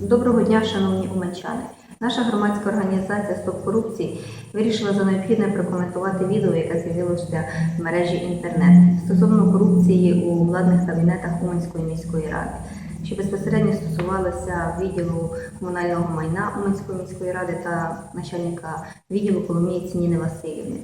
Доброго дня, шановні уманчани. Наша громадська організація Стоп корупції вирішила за необхідне прокоментувати відео, яке з'явилося в мережі інтернет стосовно корупції у владних кабінетах Уманської міської ради, що безпосередньо стосувалося відділу комунального майна Уманської міської ради та начальника відділу Коломієць Ніни Васильівни.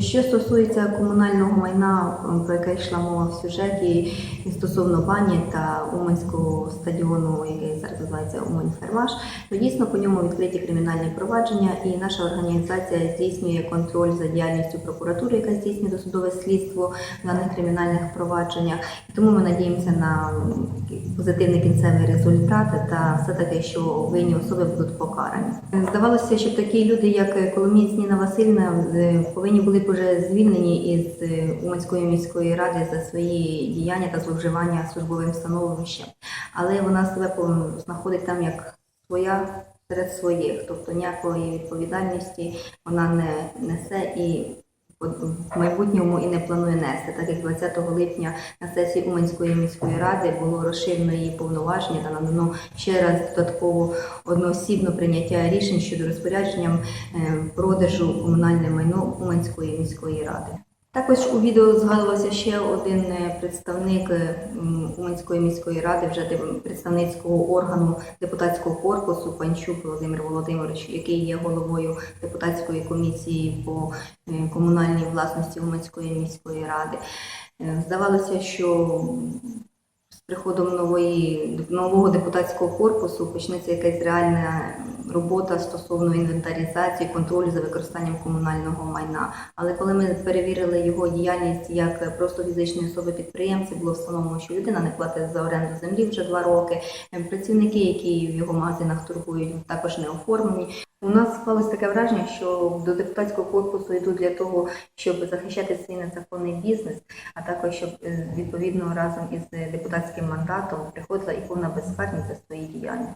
Що стосується комунального майна, про яке йшла мова в сюжеті, і стосовно бані та Уманського стадіону, який зараз називається Умань Фермаш, то дійсно по ньому відкриті кримінальні провадження, і наша організація здійснює контроль за діяльністю прокуратури, яка здійснює досудове слідство в даних кримінальних провадженнях. І тому ми надіємося на позитивний кінцевий результат та все таки, що винні особи будуть покарані. Здавалося, що такі люди, як Коломієць Ніна Васильівна, е, повинні були б уже звільнені із е, Уманської міської ради за свої діяння та зловживання службовим становищем. Але вона себе знаходить там як своя серед своїх, тобто ніякої відповідальності вона не несе і в майбутньому і не планує нести, так як 20 липня на сесії Уманської міської ради було розширено її повноваження та надано ще раз додатково одноосібно прийняття рішень щодо розпорядженням е, продажу комунальне майно Уманської міської ради. Також у відео згадувався ще один е, представник е, Уманської міської ради, вже представницького органу депутатського корпусу Панчук Володимир Володимирович, який є головою депутатської комісії по е, комунальній власності Уманської міської ради. Здавалося, що приходом нової нового депутатського корпусу почнеться якась реальна робота стосовно інвентаризації, контролю за використанням комунального майна. Але коли ми перевірили його діяльність як просто фізичної особи підприємці, було встановлено, що людина не платить за оренду землі вже два роки. Е, Працівники, які в його магазинах торгують, також не оформлені. У нас склалось таке враження, що до депутатського корпусу йдуть для того, щоб захищати свій незаконний бізнес, а також щоб е, відповідно разом із депутатським мандатом приходила і повна безкарність за свої діяння.